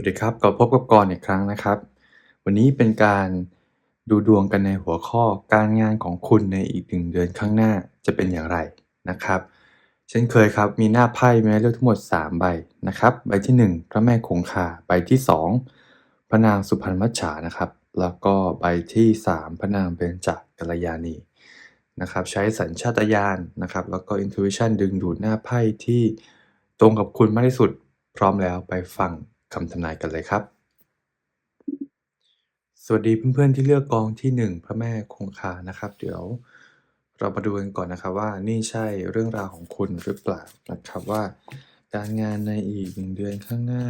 วัสดีครับกลับพบกับกรอีกครั้งนะครับ วันนี้เป็นการดูดวงกันในหัวข้อการงานของคุณในอีกหนึ่งเดือนข้างหน้าจะเป็นอย่างไรนะครับ เช่นเคยครับมีหน้าไพ่มาเลือกทั้งหมด 3 ใบนะครับใบที่ 1 พระแม่คงคาใบที่ 2 พระนางสุพรรณมัจฉานะครับ แล้วก็ใบที่ 3 พระนางเบญจกัลยาณีนะครับใช้สัญชาตญาณนะครับ แล้วก็ intuition ดึงดูดหน้าไพ่ที่ตรงกับคุณมากที่สุดพร้อมแล้วไปฟัง คำทำนายกันเลยครับ สวัสดีเพื่อนๆที่เลือกกองที่ 1 พระแม่คงคานะครับ เดี๋ยวเรามาดูกันก่อนนะครับว่านี่ใช่เรื่องราวของคุณหรือเปล่านะครับว่า การงานในอีกหนึ่งเดือนข้างหน้า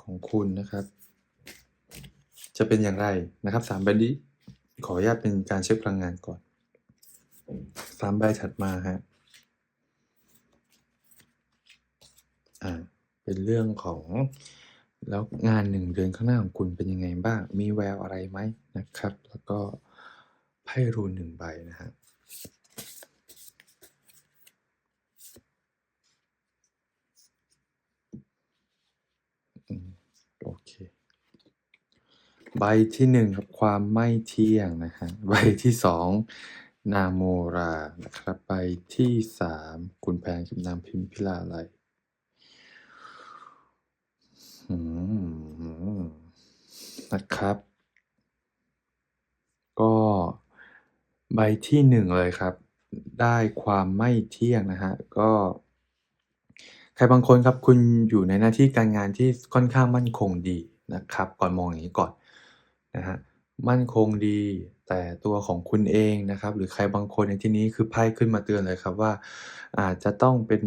ของคุณนะครับ จะเป็นอย่างไรนะครับสามใบนี้ขออนุญาตเป็นการเช็คพลังงานก่อนสามใบถัดมาฮะอ่าเป็นเรื่องของ แล้วงานหนึ่งเดือนข้างหน้าของคุณเป็นยังไงบ้าง มีแววอะไรไหมนะครับ แล้วก็ไพ่รูนหนึ่งใบนะฮะโอเค ใบที่หนึ่งครับความไม่เที่ยงนะฮะ ใบที่สองนาโมรานะครับ ใบที่สามคุณแพงกับนางพิมพิลาไล นะครับ ก็ใบที่หนึ่งเลยครับ ได้ความไม่เที่ยงนะฮะ ก็ ใครบางคนครับคุณอยู่ในหน้าที่การงานที่ค่อนข้างมั่นคงดีนะครับ ก่อนมองอย่างนี้ก่อนนะฮะ มั่นคงดีแต่ตัวของคุณเองนะครับ หรือใครบางคนในที่นี้คือไพ่ขึ้นมาเตือนเลยครับว่า อาจจะต้องเป็น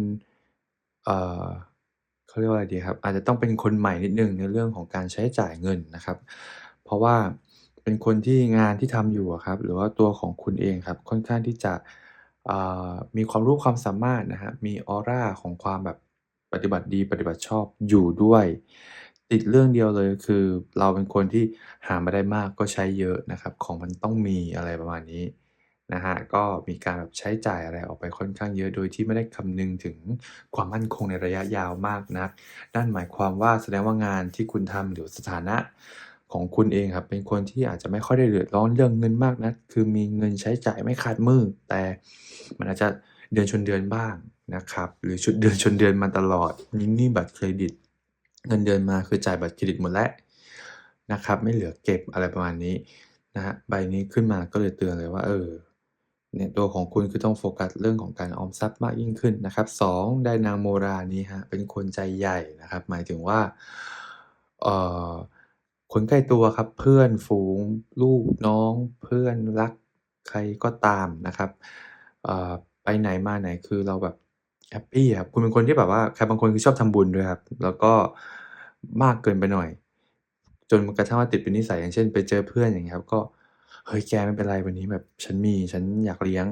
เอ่อ เขาเรียกว่าอะไรดีครับ อาจจะต้องเป็นคนใหม่นิดนึงในเรื่องของการใช้จ่ายเงินนะครับ เพราะว่าเป็นคนที่งานที่ทำอยู่ครับ หรือว่าตัวของคุณเองครับค่อนข้างที่จะมีความรู้ความสามารถนะฮะมีออร่าของความแบบปฏิบัติดีปฏิบัติชอบอยู่ด้วย ติดเรื่องเดียวเลยคือ เราเป็นคนที่หามาได้มากก็ใช้เยอะนะครับ ของมันต้องมีอะไรประมาณนี้ นะฮะก็มีการแบบใช้จ่ายอะไรออกไปค่อนข้างเยอะโดยที่ไม่ได้คำนึงถึงความมั่นคงในระยะยาวมากนักนั่นหมายความว่าแสดงว่างานที่คุณทำหรือสถานะของคุณเองครับเป็นคนที่อาจจะไม่ค่อยได้เดือดร้อนเรื่องเงินมากนักคือมีเงินใช้จ่ายไม่ขาดมือ แต่มันอาจจะเดือนชนเดือนบ้างนะครับหรือชุดเดือนชนเดือนมาตลอดมีหนี้บัตรเครดิต เงินเดือนมาคือจ่ายบัตรเครดิตหมดแล้วนะครับไม่เหลือเก็บอะไรประมาณนี้นะฮะใบนี้ขึ้นมาก็เลยเตือนเลยว่าเออ เนี่ยตัวของคุณคือต้องโฟกัสเรื่องของการออมทรัพย์มากยิ่งขึ้นนะครับสองได้นางโมรานี้ฮะเป็นคนใจใหญ่นะครับ หมายถึงว่าเอ่อคนใกล้ตัวครับเพื่อนฝูง ลูกน้อง เพื่อนรักใครก็ตามนะครับเอ่อไปไหนมาไหนคือเราแบบแฮปปี้ครับคุณเป็นคนที่แบบว่าใครบางคนคือชอบทำบุญด้วยครับ แล้วก็มากเกินไปหน่อย จนกระทั่งว่าติดเป็นนิสัยอย่างเช่น ไปเจอเพื่อนอย่างเงี้ยครับ ก็ เฮ้ยแกไม่เป็นไรวันนี้แบบฉันมีฉันอยากเลี้ยง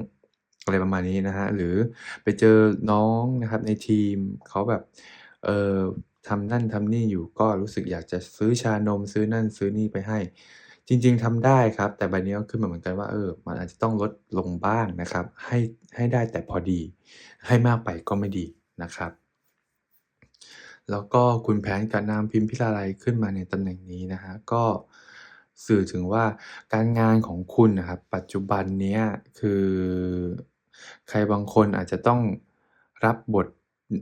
อะไรประมาณนี้นะฮะหรือไปเจอน้องนะครับในทีมเขาแบบเอ่อทำนั่นทำนี่อยู่ก็รู้สึกอยากจะซื้อชานมซื้อนั่นซื้อนี่ไปให้ จริง ๆทำได้ครับ แต่ใบนี้ก็ขึ้นมาเหมือนกันว่าเออมันอาจจะต้องลดลงบ้างนะครับ ให้ให้ได้แต่พอดี ให้มากไปก็ไม่ดีนะครับ แล้วก็คุณแผนกับนางพิมพ์พิลาไลยขึ้นมาในตำแหน่งนี้นะฮะก็ สื่อถึงว่าการงานของคุณนะครับ ปัจจุบันนี้คือ ใครบางคนอาจจะต้องรับบท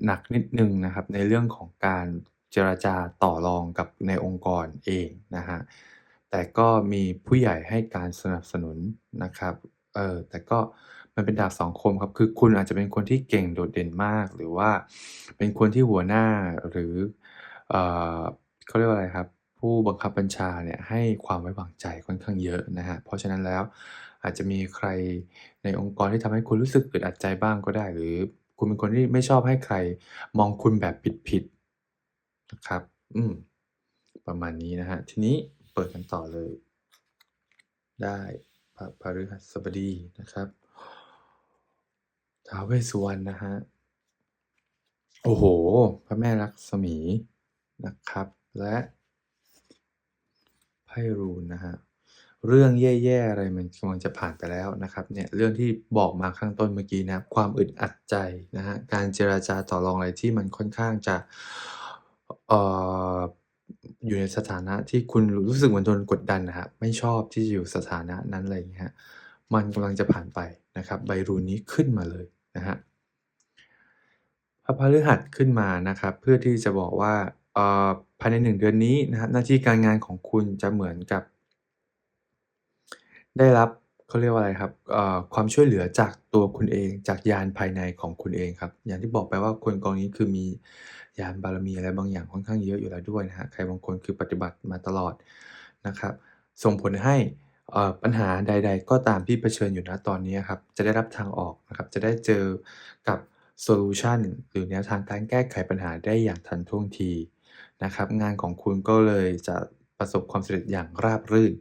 หนักนิดหนึ่งนะครับ ในเรื่องของการเจรจาต่อรองกับในองค์กรเองนะฮะแต่ก็มีผู้ใหญ่ให้การสนับสนุนนะครับเออแต่ก็มันเป็นดาบสองคมครับ คือคุณอาจจะเป็นคนที่เก่งโดดเด่นมาก หรือว่าเป็นคนที่หัวหน้าหรือเออเขาเรียกว่าอะไรครับ ผู้บังคับบัญชาเนี่ยให้ความไว้วางใจค่อนข้างเยอะนะฮะ เพราะฉะนั้นแล้วอาจจะมีใครในองค์กรที่ทำให้คุณรู้สึกอึดอัดใจบ้างก็ได้ หรือคุณเป็นคนที่ไม่ชอบให้ใครมองคุณแบบผิดๆนะครับ อืม ประมาณนี้นะฮะ ทีนี้เปิดกันต่อเลย ได้พระพฤหัสบดีนะครับท้าวเวสสุวรรณนะฮะ โอ้โห พระแม่ลักษมีนะครับ และ ไพ่รูนนะฮะเรื่องแย่ๆอะไรมันกำลังจะผ่านไปแล้วนะครับเนี่ยเรื่องที่บอกมาข้างต้นเมื่อกี้นะความอึดอัดใจนะฮะการเจราจาต่อรองอะไรที่มันค่อนข้างจะเอ่ออยู่ในสถานะที่คุณรู้สึกเหมือนโดนกดดันนะครับไม่ชอบที่จะอยู่สถานะนั้นอะไรอย่างเงี้ยมันกำลังจะผ่านไปนะครับใบรูนนี้ขึ้นมาเลยนะครับพระพฤหัสขึ้นมานะครับ เพื่อที่จะบอกว่า ภายใน 1 เดือนนี้นะครับหน้าที่การงานของคุณจะเหมือนกับ ได้รับเขาเรียกว่าอะไรครับความช่วยเหลือจากตัวคุณเองจากญาณภายในของคุณเองครับ อย่างที่บอกไปว่าคนกองนี้คือมีญาณบารมีอะไรบางอย่างค่อนข้างเยอะอยู่แล้วด้วยนะครับใครบางคนคือปฏิบัติมาตลอดนะครับ ส่งผลให้ปัญหาใด ๆ ก็ตามที่เผชิญอยู่ณตอนนี้ครับจะได้รับทางออกนะครับจะได้เจอกับโซลูชันหรือแนวทางการแก้ไขปัญหาได้อย่างทันท่วงที นะครับ งานของคุณก็เลยจะประสบความสำเร็จอย่างราบรื่น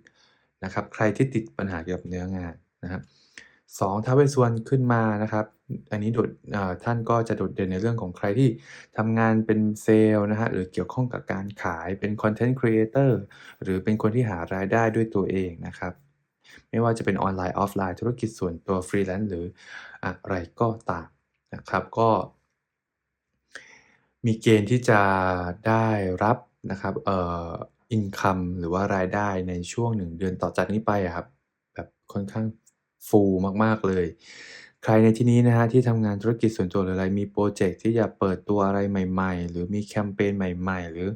นะครับ ใครที่ติดปัญหาเกี่ยวกับเนื้องานนะครับ2ท้าวเวสวรรณขึ้นมานะครับ อันนี้โดดท่านก็จะโดดเด่นในเรื่องของใครที่ทำงานเป็นเซลส์นะครับหรือเกี่ยวข้องกับการขายเป็นคอนเทนต์ Creator หรือเป็นคนที่หารายได้ด้วยตัวเองนะครับ ไม่ว่าจะเป็นออนไลน์ออฟไลน์ธุรกิจส่วนตัว Freelance หรืออะไรก็ตามนะครับ ก็ มีเกณฑ์ที่จะได้รับนะครับ เอ่อ อินคัมหรือว่ารายได้ในช่วง1เดือนต่อจากนี้ไปอะครับ แบบค่อนข้างฟูมาก ๆ เลย ใครในที่นี้นะครับที่ทำงานธุรกิจส่วนตัวหรืออะไร มีพรเจกต์ที่จะเปิดตัวอะไรใหม่ ๆ หรือมีแคมเพนใหม่ ๆ หรือ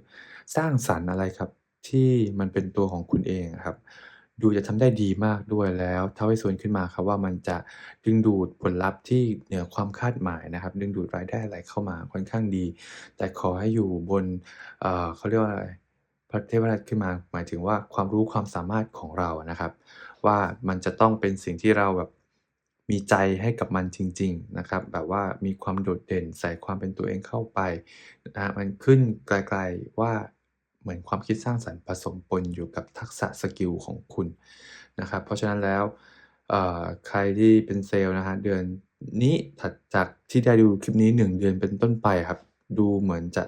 สร้างสรรค์อะไรครับ ที่มันเป็นตัวของคุณเองครับ ดูจะทำได้ดีมากด้วยแล้วท้าวเวสสุวรรณขึ้นมาครับว่ามันจะดึงดูดผลลัพธ์ที่เหนือความคาดหมายนะครับ ดึงดูดรายได้อะไรเข้ามาค่อนข้างดี แต่ขอให้อยู่บนเเขาเรียกว่าอะไรพระเทพรัตน์ขึ้นมาหมายถึงว่าความรู้ความสามารถของเรานะครับ ว่ามันจะต้องเป็นสิ่งที่เราแบบมีใจให้กับมันจริง ๆนะครับ แบบว่ามีความโดดเด่นใส่ความเป็นตัวเองเข้าไปนะมันขึ้นไกลๆว่า เหมือนความคิดสร้างสรรค์ผสมปนอยู่กับทักษะสกิลของคุณนะครับ เพราะฉะนั้นแล้วใครที่เป็นเซลส์นะครับเดือนนี้ถัดจากที่ได้ดูคลิปนี้ 1 เดือนเป็นต้นไปครับ ดูเหมือนจะ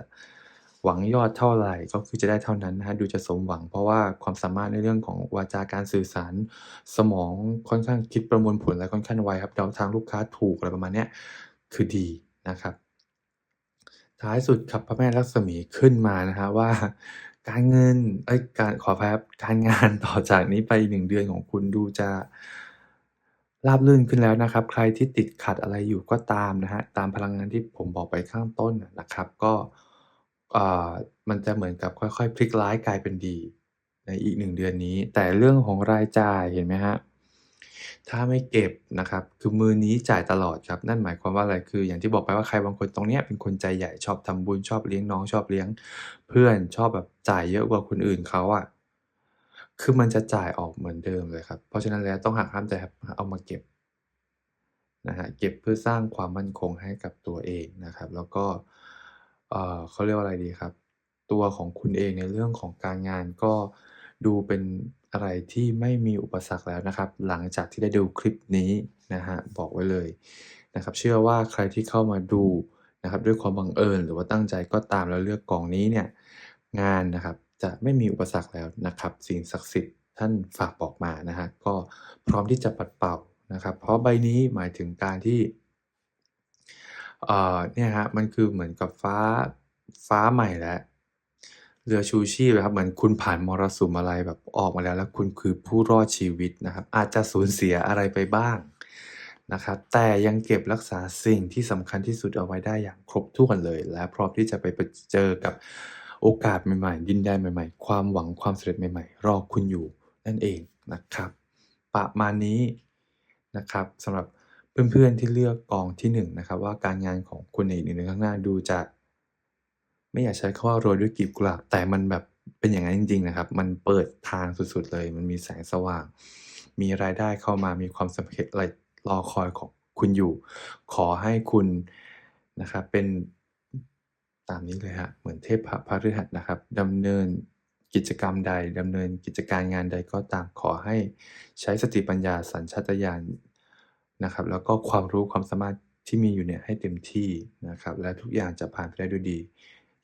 หวังยอดเท่าไหร่ก็คือจะได้เท่านั้นนะครับดูจะสมหวังเพราะว่าความสามารถในเรื่องของวาจาการสื่อสาร สมองค่อนข้างคิดประมวลผลอะไรค่อนข้างไวครับเดาทางลูกค้าถูกอะไรประมาณเนี้ยคือดีนะครับ ท้ายสุดครับพระแม่ลักษมีขึ้นมานะครับว่า การเงินเอ้ยการขอแฟรับการงานต่อจากนี้ไปหนึ่งเดือนของคุณดูจะราบรื่นขึ้นแล้วนะครับ ใครที่ติดขัดอะไรอยู่ก็ตามนะฮะตามพลังงานที่ผมบอกไปข้างต้นนะครับ ก็อ่ามันจะเหมือนกับค่อยๆ พลิกร้ายกลายเป็นดี ในอีกหนึ่งเดือนนี้ แต่เรื่องของรายจ่ายเห็นไหมฮะ ถ้าไม่เก็บนะครับ คือมือนี้จ่ายตลอดครับ นั่นหมายความว่าอะไร คือ อย่างที่บอกไปว่าใครบางคนตรงเนี้ยเป็นคนใจใหญ่ชอบทำบุญชอบเลี้ยงน้องชอบเลี้ยง เพื่อนชอบแบบจ่ายเยอะกว่าคนอื่นเขาอะคือมันจะจ่ายออกเหมือนเดิมเลยครับ เพราะฉะนั้นแล้วต้องหักห้ามใจครับเอามาเก็บนะครับเก็บเพื่อสร้างความมั่นคงให้กับตัวเองนะครับ แล้วก็เออเขาเรียกว่าอะไรดีครับ ตัวของคุณเองในเรื่องของการงานก็ดูเป็น อะไรที่ไม่มีอุปสรรคแล้วนะครับ หลังจากที่ได้ดูคลิปนี้นะครับอกไว้เลยนะครับ เชื่อว่าใครที่เข้ามาดูนะครับ ด้วยความบังเอิญหรือว่าตั้งใจก็ตามแล้วเลือกกองนี้เนี่ยงานนะครับจะไม่มีอุปสรรคแล้วนะครับ สิ่งศักดิ์สิทธิ์ท่านฝากบอกมานะครับก็พร้อมที่จะปัดเป่านะครับ เพราะใบนี้หมายถึงการที่เอ่อเนี่ยครับมันคือเหมือนกับฟ้าฟ้าใหม่แล้ว เรือชูชีพครับเหมือนคุณผ่านมรสุมอะไรแบบออกมาแล้ว แล้วคุณคือผู้รอดชีวิตนะครับ อาจจะสูญเสียอะไรไปบ้างนะครับแต่ยังเก็บรักษาสิ่งที่สำคัญที่สุดเอาไว้ได้อย่างครบถ้วนเลย และพร้อมที่จะไปไปเจอกับโอกาสใหม่ๆ ดินแดนใหม่ๆ ความหวังความสำเร็จใหม่ๆ รอคุณอยู่นั่นเองนะครับ ประมาณนี้นะครับสำหรับเพื่อนๆที่เลือกกองที่1นนะครับว่าการงานของคุณในอีก1เดือนข้างหน้าดูจะ ไม่อยากใช้คำว่าโรยด้วยกลีบกุหลาบแต่มันแบบเป็นอย่างนั้นจริง ๆ นะครับ มันเปิดทางสุดๆเลย มันมีแสงสว่าง มีรายได้เข้ามามีความสำเร็จอะไรรอคอยของคุณอยู่ ขอให้คุณนะครับเป็นตามนี้เลยครับเหมือนเทพพระฤหัสนะครับดำเนินกิจกรรมใดดำเนินกิจการงานใดก็ตามขอให้ใช้สติปัญญาสัญชาตญาณนะครับ แล้วก็ความรู้ความสามารถที่มีอยู่เนี่ยให้เต็มที่นะครับ และทุกอย่างจะผ่านไปได้ด้วยดี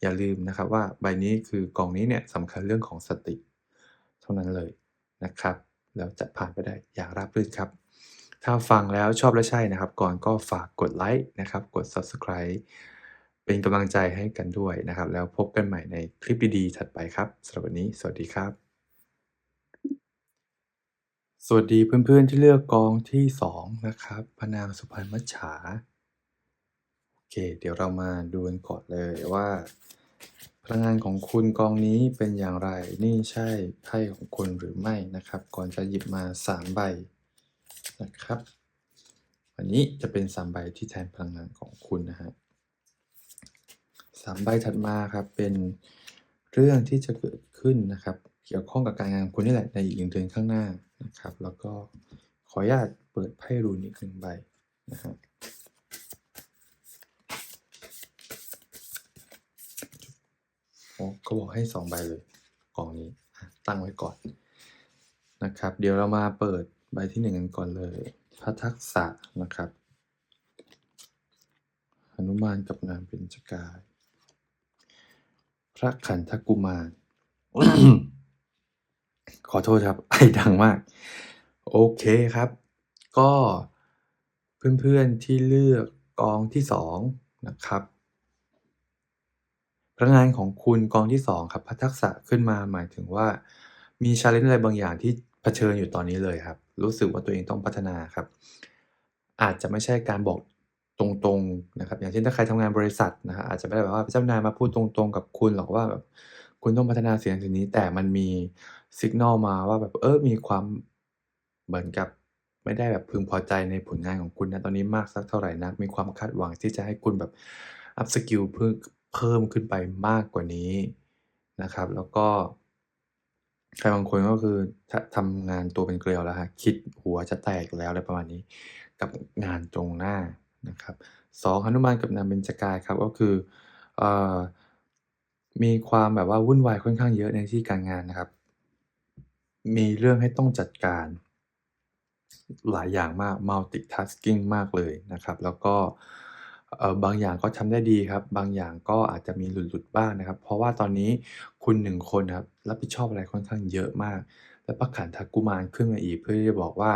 อย่าลืมนะครับว่าใบนี้คือกองนี้เนี่ยสำคัญเรื่องของสติ เท่านั้นเลยนะครับแล้วจะผ่านไปได้อย่างราบรื่นครับ ถ้าฟังแล้วชอบและใช่นะครับ ก่อนก็ฝากกดไลก์นะครับ กด Subscribe เป็นกำลังใจให้กันด้วยนะครับ แล้วพบกันใหม่ในคลิปดีๆถัดไปครับสำหรับวันนี้ สวัสดีครับ สวัสดีเพื่อนๆที่เลือกกองที่ 2 นะครับพนางสุพรรณมัจฉา เค เดี๋ยวเรามาดูกันก่อนเลยว่า พลังงานของคุณกองนี้เป็นอย่างไร นี่ใช่ไพ่ของคุณหรือไม่นะครับ ก่อนจะหยิบมา 3 ใบนะครับอันนี้จะเป็น 3 ใบที่แทนพลังงานของคุณนะฮะ3ใบถัดมาครับเป็นเรื่องที่จะเกิดขึ้นนะครับ เกี่ยวข้องกับการงานของคุณนี่แหละในอีก1เดือนข้างหน้านะครับ แล้วก็ขออนุญาตเปิดไพ่รูนอีก1ใบนะครับ โอ้ เขาบอกให้ 2 ใบเลยกองนี้ตั้งไว้ก่อนนะครับ เดี๋ยวเรามาเปิดใบที่ 1 กันก่อนเลยพระทักษะนะครับหนุมานกับนางเบญจกาย พระขันธกุมาร ขอโทษครับ ไอดังมาก โอเคครับ ก็เพื่อนๆที่เลือกกองที่ 2 นะครับ พลังงานของคุณกองที่ 2 ครับพระทักษะขึ้นมาหมายถึงว่ามี challenge อะไรบางอย่างที่เผชิญอยู่ตอนนี้เลยครับ รู้สึกว่าตัวเองต้องพัฒนาครับ อาจจะไม่ใช่การบอกตรงๆนะครับ อย่างเช่นถ้าใครทำงานบริษัทนะครับอาจจะไม่ได้แบบว่าเจ้านายมาพูดตรงๆ กับคุณหรอกว่าแบบคุณต้องพัฒนาเสิ่งนั้นสิ่งนี้ แต่มันมีสิกนัลมาว่าแบบเออมีความเหมือนกับไม่ได้แบบพึงพอใจในผลงานของคุณณตอนนี้มากสักเท่าไหร่นัก มีความคาดหวังที่จะให้คุณแบบ up สกิลเพิ่ม เพิ่มขึ้นไปมากกว่านี้นะครับ แล้วก็ ใครบางคนก็คือททำงานตัวเป็นเกลียวแล้วครับคิดหัวจะแตกอยู่แล้วอะไรประมาณนี้ กับงานตรงหน้านะครับ2หนุมานกับนางเบญจกายครับก็คือเอ่อมีความแบบว่าวุ่นวายค่อนข้างเยอะในที่การงานนะครับ มีเรื่องให้ต้องจัดการหลายอย่างมาก multitasking มากเลยนะครับ แล้วก็เอ่อบางอย่างก็ทำได้ดีครับ บางอย่างก็อาจจะมีหลุดๆบ้างนะครับ เพราะว่าตอนนี้คุณ1คนครับรับผิดชอบอะไรค่อนข้างเยอะมาก และพระขันธกุมารขึ้นมาอีกเพื่อที่จะบอกว่า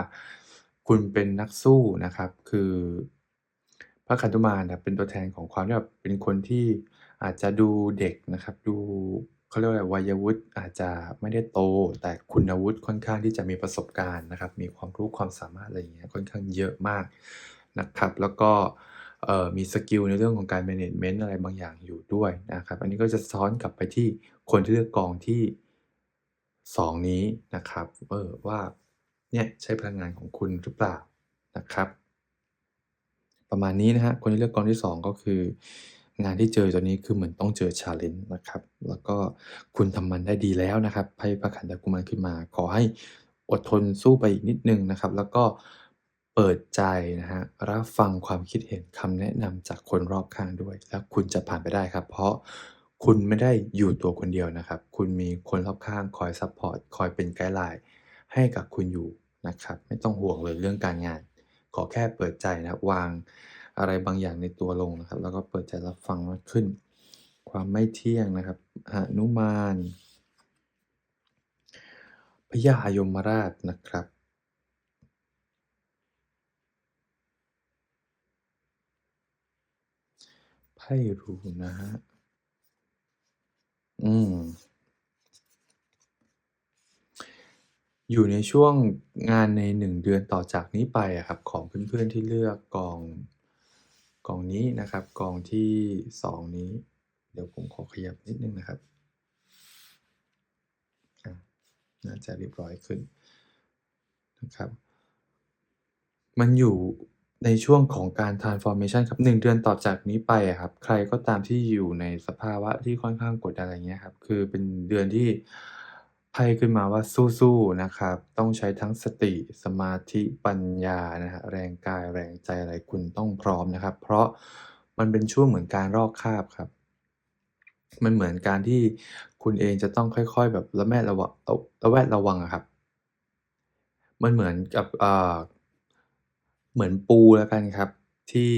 คุณเป็นนักสู้นะครับ คือพระขันธกุมารน่ะเป็นตัวแทนของความที่แบบเป็นคนที่อาจจะดูเด็กนะครับ ดูเขาเรียกว่าวัยวุฒิอาจจะไม่ได้โต แต่คุณวุฒิค่อนข้างที่จะมีประสบการณ์นะครับ มีความรู้ความสามารถอะไรอย่างเงี้ยค่อนข้างเยอะมากนะครับ แล้วก็ มีสกิลในเรื่องของการแมเนจเมนต์อะไรบางอย่างอยู่ด้วยนะครับ อันนี้ก็จะสะท้อนกลับไปที่คนที่เลือกกองที่ 2 นี้นะครับเออว่าเนี่ยใช่พลังงานของคุณหรือเปล่านะครับ ประมาณนี้นะครับคนที่เลือกกองที่ 2 ก็คืองานที่เจอตอนนี้คือเหมือนต้องเจอ challenge นะครับ แล้วก็คุณทำมันได้ดีแล้วนะครับไพ่พระขันธกุมารขึ้นมา ขอให้อดทนสู้ไปอีกนิดนึงนะครับ แล้วก็ เปิดใจนะครับรับฟังความคิดเห็นคำแนะนำจากคนรอบข้างด้วย แล้วคุณจะผ่านไปได้ครับ เพราะคุณไม่ได้อยู่ตัวคนเดียวนะครับ คุณมีคนรอบข้างคอยซัปพอร์ตคอยเป็นไกด์ไลน์ให้กับคุณอยู่นะครับ ไม่ต้องห่วงเลยเรื่องการงาน ขอแค่เปิดใจนะวางอะไรบางอย่างในตัวลงนะครับ แล้วก็เปิดใจรับฟังมากขึ้น ความไม่เที่ยงนะครับหนุมานพญายมราชนะครับ ไพ่รูนนะครับอืม อยู่ในช่วงงานใน1เดือนต่อจากนี้ไปอะครับ ของเพื่อนๆที่เลือกกองกองนี้นะครับ กองที่2นี้ เดี๋ยวผมขอขยับนิดนึงนะครับอาน่าจะเรียบร้อยขึ้นนะครับ มันอยู่ ในช่วงของการ transformation ครับ1เดือนต่อจากนี้ไปครับ ใครก็ตามที่อยู่ในสภาวะที่ค่อนข้างกดดันอะไรเงี้ยครับ คือเป็นเดือนที่ไพ่ขึ้นมาว่าสู้ๆนะครับ ต้องใช้ทั้งสติสมาธิปัญญานะครับแรงกายแรงใจอะไรคุณต้องพร้อมนะครับ เพราะมันเป็นช่วงเหมือนการลอกคาบครับ มันเหมือนการที่คุณเองจะต้องค่อย ๆ แบบระแมดระวะระระแวดระวังครับ มันเหมือนกับอ่า เหมือนปูแล้วกันครับ ที่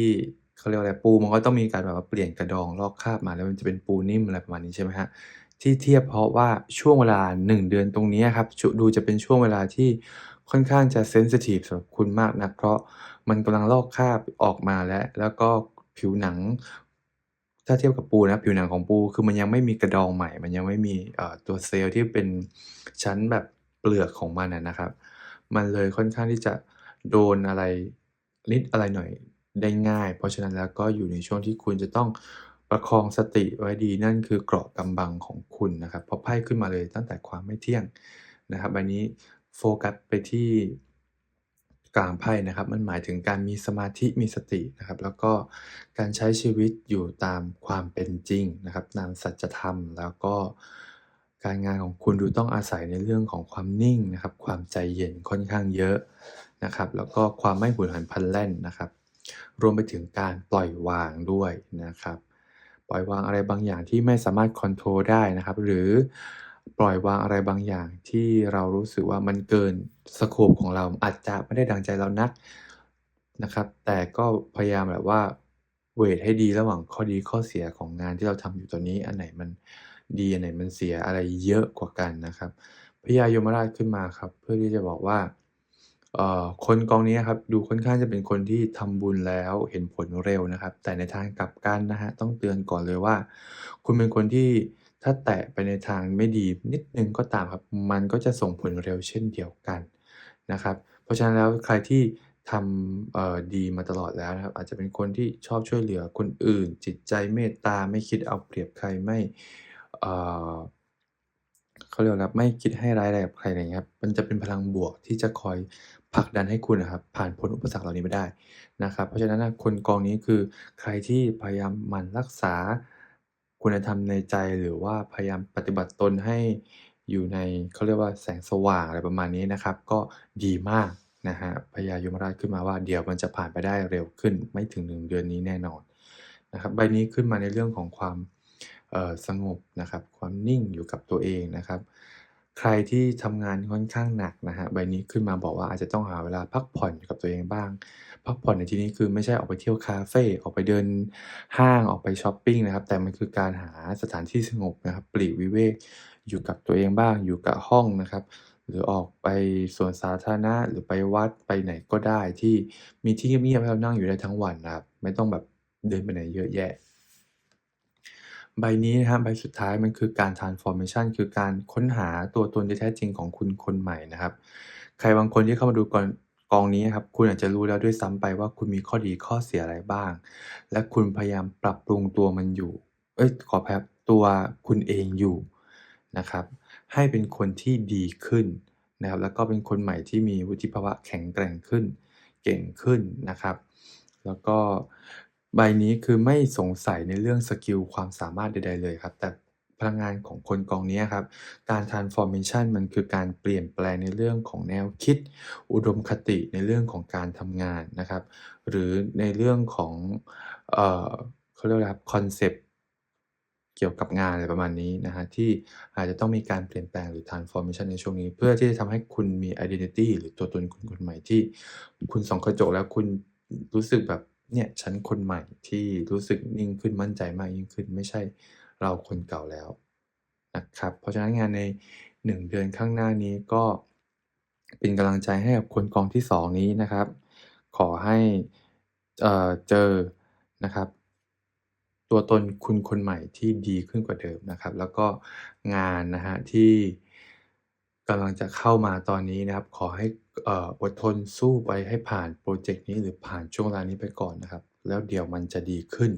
เขาเรียกว่าอะไรปูมันก็ต้องมีการแบบว่าเปลี่ยนกระดองลอกคราบมาแล้วมันจะเป็นปูนิ่มอะไรประมาณนี้ใช่ไหมครับที่เทียบเพราะว่าช่วงเวลา 1 เดือนตรงนี้ครับชุดูจะเป็นช่วงเวลาที่ค่อนข้างจะเซนซิทิฟสำหรับคุณมากนักเพราะมันกำลังลอกคราบออกมาแล้ว แล้วก็ผิวหนัง ถ้าเทียบกับปูนะผิวหนังของปู คือมันยังไม่มีกระดองใหม่ มันยังไม่มีตัวเซลล์ที่เป็นชั้นแบบเปลือกของมันนะครับ มันเลยค่อนข้างที่จะโดนอะไร นิดอะไรหน่อยได้ง่าย เพราะฉะนั้นแล้วก็อยู่ในช่วงที่คุณจะต้องประคองสติไว้ดีนั่นคือเกราะกำบังของคุณนะครับเพราะไพ่ขึ้นมาเลยตั้งแต่ความไม่เที่ยงนะครับใบนี้โฟกัสไปที่กลางไพ่นะครับ มันหมายถึงการมีสมาธิมีสตินะครับ แล้วก็การใช้ชีวิตอยู่ตามความเป็นจริงนะครับตามสัจธรรมแล้วก็ การงานของคุณดูต้องอาศัยในเรื่องของความนิ่งนะครับ ความใจเย็นค่อนข้างเยอะนะครับ แล้วก็ความไม่หุนหันพลันแล่นนะครับ รวมไปถึงการปล่อยวางด้วยนะครับ ปล่อยวางอะไรบางอย่างที่ไม่สามารถคอนโทรลได้นะครับ หรือปล่อยวางอะไรบางอย่างที่เรารู้สึกว่ามันเกินสโคปของเราอาจจะไม่ได้ดังใจเรานักนะครับ แต่ก็พยายามแบบว่าเวตให้ดีระหว่างข้อดีข้อเสียของงานที่เราทำอยู่ตอนนี้ อันไหนมัน ดีอันไหนมันเสียอะไรเยอะกว่ากันนะครับพญายมราชขึ้นมาครับเพื่อที่จะบอกว่าคนกองนี้ครับดูค่อนข้างจะเป็นคนที่ทำบุญแล้วเห็นผลเร็วนะครับ แต่ในทางกลับกันนะครับต้องเตือนก่อนเลยว่า คุณเป็นคนที่ถ้าแตะไปในทางไม่ดีนิดนึงก็ตามครับ มันก็จะส่งผลเร็วเช่นเดียวกันนะครับ เพราะฉะนั้นแล้วใครที่ทำดีมาตลอดแล้วนะครับ อาจจะเป็นคนที่ชอบช่วยเหลือคนอื่น จิตใจเมตตาไม่คิดเอาเปรียบใครไม่ เขาเรียกว่าอะไม่คิดให้ร้ายแรงกับใครอะไรเงี้ยครับมันจะเป็นพลังบวกที่จะคอยผลักดันให้คุณอะครับผ่านพ้นอุปสรรคเหล่านี้ไปได้นะครับ เพราะฉะนั้นนะคนกองนี้คือใครที่พยายามมันรักษาคุณธรรมในใจหรือว่าพยายามปฏิบัติตนให้อยู่ในเขาเรียกว่าแสงสว่างอะไรประมาณนี้นะครับ ก็ดีมากนะครับพญายมราชขึ้นมาว่าเดี๋ยวมันจะผ่านไปได้เร็วขึ้นไม่ถึง1เดือนนี้แน่นอนนะครับใบนี้ขึ้นมาในเรื่องของความ สงบนะครับความนิ่งอยู่กับตัวเองนะครับ ใครที่ทำงานค่อนข้างหนักนะครับใบนี้ขึ้นมาบอกว่าอาจจะต้องหาเวลาพักผ่อนอยู่กับตัวเองบ้าง พักผ่อนในที่นี้คือไม่ใช่ออกไปเที่ยวคาเฟ่ออกไปเดินห้างออกไปชอปปิ้งนะครับ แต่มันคือการหาสถานที่สงบนะครับปลีกวิเวกอยู่กับตัวเองบ้าง อยู่กับห้องนะครับ หรือออกไปสวนสาธารณะหรือไปวัดไปไหนก็ได้ที่มีที่เงียบๆให้เรานั่งอยู่ได้ทั้งวันนะครับ ไม่ต้องแบบเดินไปไหนเยอะแยะ ใบนี้นะครับใบสุดท้ายมันคือการ transformation คือการค้นหาตัวตนที่แท้จริงของคุณคนใหม่นะครับ ใครบางคนที่เข้ามาดูก่องกองนี้ครับคุณอาจจะรู้แล้วด้วยซ้ำไปว่าคุณมีข้อดีข้อเสียอะไรบ้าง และคุณพยายามปรับปรุงตัวมันอยู่ เอ๊ยขออภัยครับตัวคุณเองอยู่นะครับ ให้เป็นคนที่ดีขึ้นนะครับ แล้วก็เป็นคนใหม่ที่มีวุฒิภาวะแข็งแกร่งขึ้น เก่งขึ้นนะครับ แล้วก็ ใบนี้คือไม่สงสัยในเรื่องสกิลความสามารถใด ๆ เลยครับ แต่พลังงานของคนกองนี้ครับ การ transformation มันคือการเปลี่ยนแปลงในเรื่องของแนวคิด อุดมคติในเรื่องของการทำงานนะครับ หรือในเรื่องของเอ่อเขาเรียกว่าอะไรครับคอนเซปต์เกี่ยวกับงานอะไรประมาณนี้นะครับที่อาจจะต้องมีการเปลี่ยนแปลงหรือ transformation ในช่วงนี้ เพื่อที่จะทำให้คุณมี identity หรือตัวตนคุณคนใหม่ที่คุณส่องกระจกแล้วคุณรู้สึกแบบ เนี่ยฉันคนใหม่ที่รู้สึกนิ่งขึ้นมั่นใจมากยิ่งขึ้น ไม่ใช่เราคนเก่าแล้วนะครับเพราะฉะนั้นงานใน 1 เดือนข้างหน้านี้ก็เป็นกำลังใจให้กับคนกองที่ 2 นี้นะครับ ขอให้เเจอนะครับ ตัวตนคุณคนใหม่ที่ดีขึ้นกว่าเดิมนะครับ แล้วก็งานนะครับที่ กำลังจะเข้ามาตอนนี้นะครับ ขอให้อดทนสู้ไปให้ผ่านพรเจกต์นี้หรือผ่านช่วงเวลานี้ไปก่อนนะครับ แล้วเดี๋ยวมันจะดีขึ้น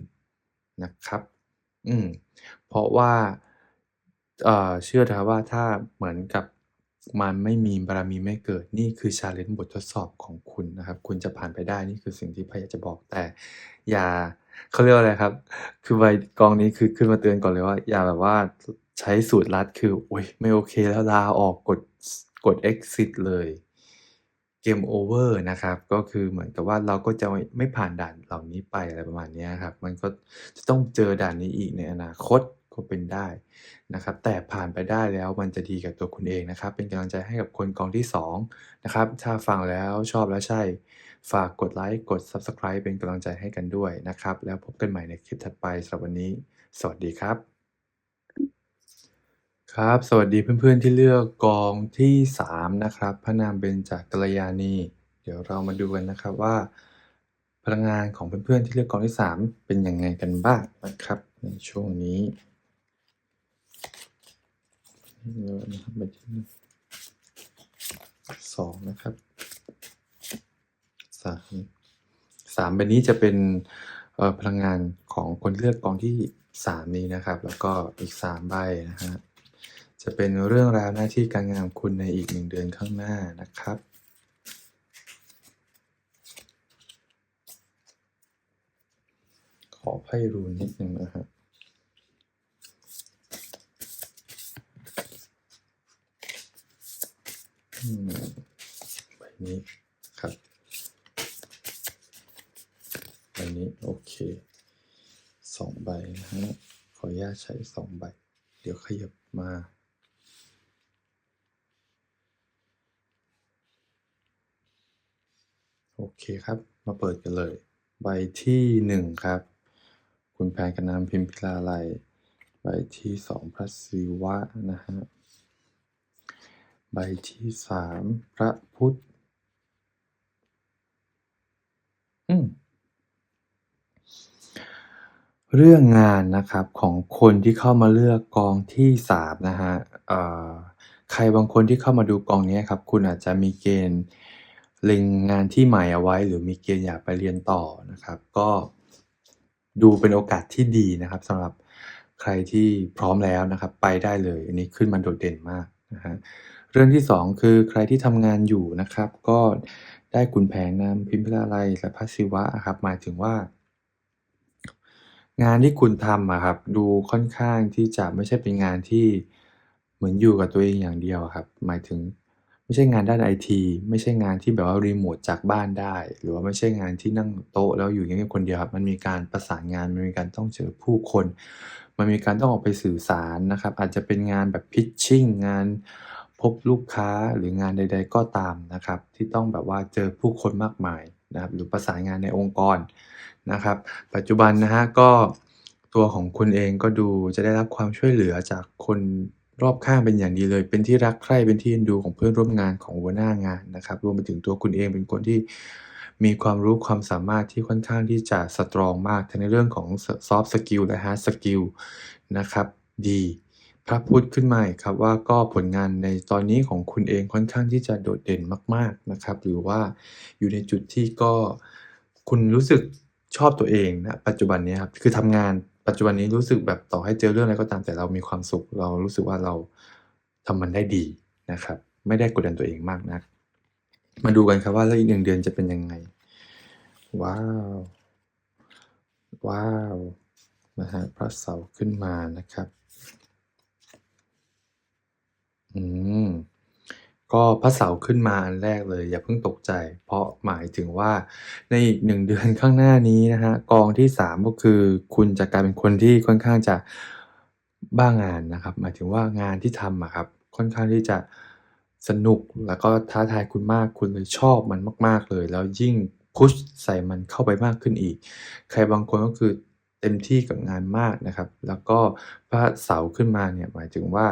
นะครับ อืมเพราะว่าเเชื่อถอะครับว่าถ้าเหมือนกับมันไม่มีบารมีไม่เกิดนี่คือ challenge บททดสอบของคุณนะครับ คุณจะผ่านไปได้นี่คือสิ่งที่พ่อยาจะบอกแต่ อย่าเขาเรียกว่าอะไรครับ คือใบกองนี้คือขึ้นมาเตือนก่อนเลยว่า อย่าแบบว่า ใช้สูตรลัดคืออุ๊ยไม่โอเคแล้วลาออกกดกด exit เลยเกมโอเวอร์นะครับ ก็คือเหมือนกับว่าเราก็จะไม่ผ่านด่านเหล่านี้ไปอะไรประมาณนี้ครับ มันก็จะต้องเจอด่านนี้อีกในอนาคตก็เป็นได้นะครับ แต่ผ่านไปได้แล้วมันจะดีกับตัวคุณเองนะครับ เป็นกำลังใจให้กับคนกองที่2นะครับ ถ้าฟังแล้วชอบแล้วใช่ ฝากกดไลก์กด Subscribe เป็นกำลังใจให้กันด้วยนะครับ แล้วพบกันใหม่ในคลิปถัดไปสำหรับวันนี้ สวัสดีครับ ครับ สวัสดีเพื่อนๆที่เลือกกองที่3นะครับ พระนามเบญจกัลยาณี เดี๋ยวเรามาดูกันนะครับว่า พลังงานของเพื่อนๆที่เลือกกองที่3เป็นยังไงกันบ้างนะครับ ในช่วงนี้นะครับสองนะครับสามสามใบนี้จะเป็นพลังงานของคนเลือกกองที่สามนี้นะครับ แล้วก็อีกสามใบนะฮะ จะเป็นเรื่องราวหน้าที่การงานของคุณในอีกหนึ่งเดือนข้างหน้านะครับ ขอไพ่รูนนิดหนึ่งนะฮะอืมใบนี้ครับใบนี้โอเคสองใบนะฮะขออนุญาตใช้สองใบ เดี๋ยวขยับมา โอ เคครับ มาเปิดกันเลย ใบที่หนึ่งครับ คุณแพนกับนามพิมพิลาไลยใบที่สองพระศิวะนะฮะ ใบที่สามพระพุทธอืมเรื่องงานนะครับของคนที่เข้ามาเลือกกองที่สามนะฮะใครบางคนที่เข้ามาดูกองนี้ครับ คุณอาจจะมีเกณฑ์ เล็งงานที่ใหม่เอาไว้ หรือมีเกณฑ์อยากไปเรียนต่อนะครับ ก็ดูเป็นโอกาสที่ดีนะครับสำหรับใครที่พร้อมแล้วนะครับ ไปได้เลย อันนี้ขึ้นมาโดดเด่นมากนะฮะเรื่องที่สองคือใครที่ทำงานอยู่นะครับ ก็ได้ขุนแผนนำพิมพิลาไลยและพระศิวะครับหมายถึงว่า งานที่คุณทำอะครับ ดูค่อนข้างที่จะไม่ใช่เป็นงานที่เหมือนอยู่กับตัวเองอย่างเดียวครับ หมายถึง ไม่ใช่งานด้านไอทีไม่ใช่งานที่แบบว่ารีโมทจากบ้านได้ หรือว่าไม่ใช่งานที่นั่งโต๊ะแล้วอยู่เงียบๆคนเดียวครับ มันมีการประสานงาน มันมีการต้องเจอผู้คน มันมีการต้องออกไปสื่อสารนะครับ อาจจะเป็นงานแบบ pitching งานพบลูกค้าหรืองานใด ๆ ก็ตามนะครับ ที่ต้องแบบว่าเจอผู้คนมากมายนะครับ หรือประสานงานในองค์กรนะครับ ปัจจุบันนะฮะก็ตัวของคุณเองก็ดูจะได้รับความช่วยเหลือจากคน รอบข้างเป็นอย่างดีเลย เป็นที่รักใคร่ เป็นที่เอ็นดูของเพื่อนร่วมงานของหัวหน้างานนะครับ รวมไปถึงตัวคุณเองเป็นคนที่มีความรู้ความสามารถที่ค่อนข้างที่จะสตรองมากทั้งในเรื่องของ soft skill และ hard skill นะครับ ดีพระพุทธขึ้นมาครับว่าก็ผลงานในตอนนี้ของคุณเองค่อนข้างที่จะโดดเด่นมาก ๆนะครับ หรือว่าอยู่ในจุดที่ก็คุณรู้สึกชอบตัวเองณปัจจุบันนี้ครับคือทำงาน ปัจจุบันนี้รู้สึกแบบต่อให้เจอเรื่องอะไรก็ตามแต่เรามีความสุข เรารู้สึกว่าเราทำมันได้ดีนะครับ ไม่ได้กดดันตัวเองมากนัก มาดูกันครับว่าแล้วอีกหนึ่งเดือนจะเป็นยังไง ว้าว ว้าวนะฮะพระเสาร์ขึ้นมานะครับ อืม ก็พระเสาร์ขึ้นมาอันแรกเลย อย่าเพิ่งตกใจ เพราะหมายถึงว่าในอีกหนึ่งเดือนข้างหน้านี้นะฮะกองที่สามก็คือ คุณจะกลายเป็นคนที่ค่อนข้างจะบ้างานนะครับ หมายถึงว่างานที่ทำอะครับค่อนข้างที่จะสนุกแล้วก็ท้าทายคุณมากคุณเลยชอบมันมาก ๆเลย แล้วยิ่งพุชใส่มันเข้าไปมากขึ้นอีก ใครบางคนก็คือเต็มที่กับงานมากนะครับ แล้วก็พระเสาขึ้นมาเนี่ยหมายถึงว่า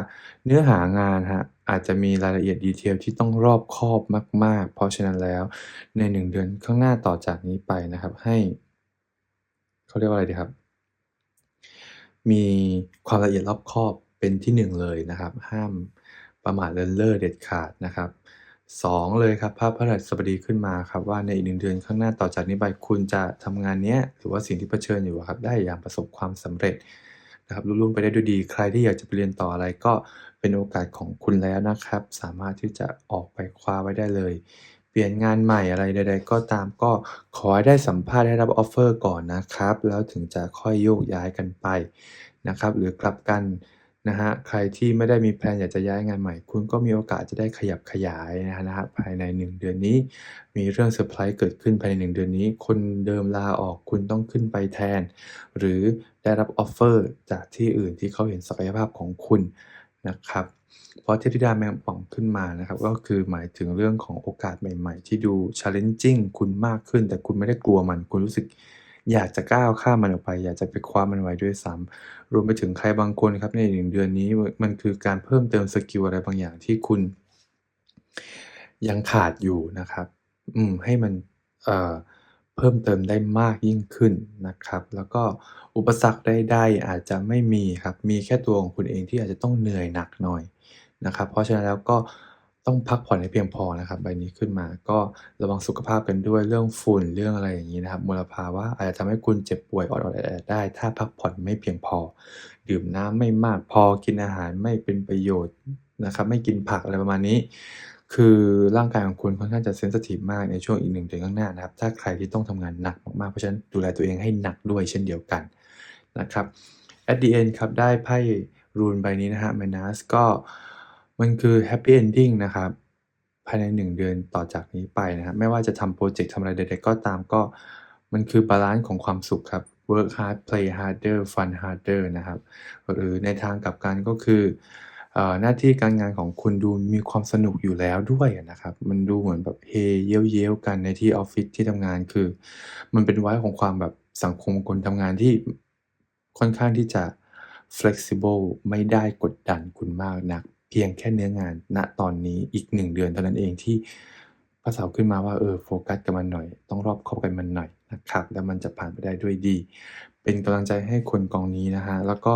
เนื้อหางานครับ อาจจะมีรายละเอียด detail ที่ต้องรอบคอบมาก ๆ เพราะฉะนั้นแล้วใน 1 เดือนข้างหน้าต่อจากนี้ไปนะครับให้เขาเรียกว่าอะไรดีครับ มีความละเอียดรอบคอบเป็นที่ 1 เลยนะครับ ห้ามประมาทเลินเล่อเด็ดขาดนะครับ 2 เลยครับพระพฤหัสบดีขึ้นมาครับว่าในอีก1เดือนข้างหน้าต่อจากนี้ไปคุณจะทำงานเนี้ยหรือว่าสิ่งที่เผชิญอยู่ครับได้อย่างประสบความสำเร็จนะครับลุล่งไปได้ด้วยดี ใครที่อยากจะไปเรียนต่ออะไรก็ เป็นโอกาสของคุณแล้วนะครับ สามารถที่จะออกไปคว้าไว้ได้เลย เปลี่ยนงานใหม่อะไรใด ๆ ก็ตามก็ขอให้ได้สัมภาษณ์ได้รับออฟเฟอร์ก่อนนะครับ แล้วถึงจะค่อยโยกย้ายกันไปนะครับ หรือกลับกันนะครับใครที่ไม่ได้มีแพลนอยากจะย้ายงานใหม่ คุณก็มีโอกาสจะได้ขยับขยายนะครับภายใน 1 เดือนนี้ มีเรื่องเซอร์ไพรส์เกิดขึ้นภายใน 1 เดือนนี้ คนเดิมลาออกคุณต้องขึ้นไปแทน หรือได้รับออฟเฟอร์จากที่อื่นที่เขาเห็นศักยภาพของคุณ นะครับเพราะเทพธิดาแมงป่องขึ้นมานะครับ ก็คือหมายถึงเรื่องของโอกาสใหม่ๆ ที่ดู challenging คุณมากขึ้น แต่คุณไม่ได้กลัวมัน คุณรู้สึกอยากจะก้าวข้ามมันออกไป อยากจะไปคว้ามันไว้ด้วยซ้ำรวมไปถึงใครบางคนครับใน1เดือนนี้มันคือการเพิ่มเติมสกิลอะไรบางอย่างที่คุณ ยังขาดอยู่นะครับ อืมให้มันเอ่อ พพิ่มเติมได้มากยิ่งขึ้นนะครับ แล้วก็อุปสรรคใดๆอาจจะไม่มีครับ มีแค่ตัวของคุณเองที่อาจจะต้องเหนื่อยหนักหน่อยนะครับ เพราะฉะนั้นแล้วก็ต้องพักผ่อนให้เพียงพอนะครับ ใบนี้ขึ้นมาก็ระวังสุขภาพกันด้วยเรื่องฝุ่นเรื่องอะไรอย่างงี้นะครับมลภาวะอาจจะทำให้คุณเจ็บป่วยออดๆแอดๆได้ ถ้าพักผ่อนไม่เพียงพอ ดื่มน้ำไม่มากพอกินอาหารไม่เป็นประโยชน์นะครับ ไม่กินผักอะไรประมาณนี้ คือร่างกายของคุณค่อนข้างจะเซนซิทิฟมากในช่วงอีก1เดือนข้างหน้านะครับ ถ้าใครที่ต้องทำงานหนักมากๆ เพราะฉะนั้นดูแลตัวเองให้หนักด้วยเช่นเดียวกันนะครับ At the end ครับได้ไพ่ Rune ใบนี้นะครับ Minas ก็มันคือ Happy Ending นะครับ ภายใน 1 เดือนต่อจากนี้ไปนะครับไม่ว่าจะทำพรเจกต์ทำอะไรใดๆก็ตามก็มันคือบาลันซ์ของความสุขครับ Work hard play harder fun harder นะครับ หรือในทางกลับกันก็คือ หน้าที่การงานของคุณดูมีความสนุกอยู่แล้วด้วยนะครับ มันดูเหมือนแบบเฮเย้ยวๆกันในที่ออฟฟิศที่ทำงานคือ มันเป็น vibe ของความแบบสังคมคนทำงานที่ค่อนข้างที่จะ flexible ไม่ได้กดดันคุณมากนัก เพียงแค่เนื้องานณตอนนี้อีก1เดือนเท่านั้นเองที่พระเสาขึ้นมาว่าเออโฟกัสกับมันหน่อย ต้องรอบคอบกับมันหน่อยนะครับ แล้วมันจะผ่านไปได้ด้วยดี เป็นกำลังใจให้คนกองนี้นะครับแล้วก็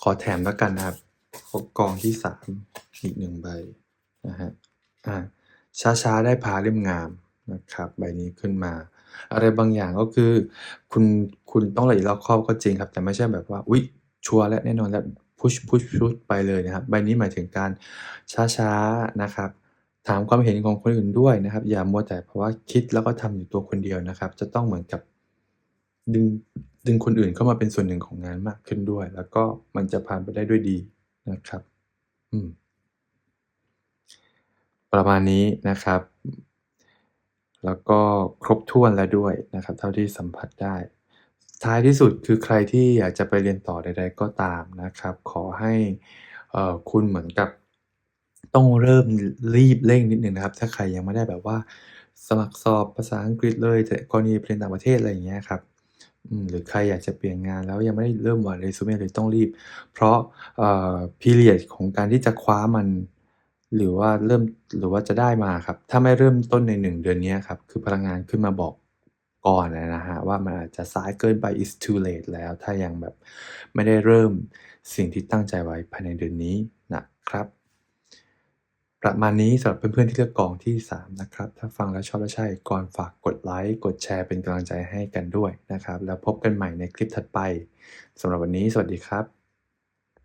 ขอแถมแล้วกันนะครับกองที่3อีก1ใบนะครับอาช้าๆได้พาเล่มงามนะครับใบนี้ขึ้นมา อะไรบางอย่างก็คือคุณคุณต้องละเอียดรอบคอบก็จริงครับ แต่ไม่ใช่แบบว่าอุ๊ยชัวร์แล้วแน่นอนแล้วพุชพุชพุชไปเลยนะครับ ใบนี้หมายถึงการช้าๆนะครับ ถามความเห็นของคนอื่นด้วยนะครับ อย่ามัวแต่แบบว่าคิดแล้วก็ทำอยู่ตัวคนเดียวนะครับ จะต้องเหมือนกับดึง ดึงคนอื่นเข้ามาเป็นส่วนหนึ่งของงานมากขึ้นด้วย แล้วก็มันจะผ่านไปได้ด้วยดีนะครับ อืม ประมาณนี้นะครับ แล้วก็ครบถ้วนแล้วด้วยนะครับ เท่าที่สัมผัสได้ ท้ายที่สุดคือใครที่อยากจะไปเรียนต่อใด ๆ ก็ตามนะครับ ขอให้คุณเหมือนกับต้องเริ่มรีบเร่งนิดหนึ่งนะครับ ถ้าใครยังไม่ได้แบบว่าสมัครสอบภาษาอังกฤษเลยแต่กรณีเรียนต่างประเทศอะไรอย่างเงี้ยครับ หรือใครอยากจะเปลี่ยนงานแล้วยังไม่ได้เริ่มวาง resume เลยต้องรีบ เพราะพีเรียดของการที่จะคว้ามัน หรือว่าเริ่มหรือว่าจะได้มาครับ ถ้าไม่เริ่มต้นใน 1 เดือนนี้ครับ คือพลังงานขึ้นมาบอกก่อนอะนะว่ามันอาจจะสายเกินไป is too late แล้ว ถ้ายังแบบไม่ได้เริ่มสิ่งที่ตั้งใจไว้ภายในเดือนนี้นะครับ ประมาณนี้สำหรับเพื่อนๆที่เลือกกองที่ 3 นะครับ ถ้าฟังแล้วชอบและใช่ก่อนฝากกดไลค์ กดแชร์เป็นกำลังใจให้กันด้วยนะครับ แล้วพบกันใหม่ในคลิปถัดไปสำหรับวันนี้ สวัสดีครับ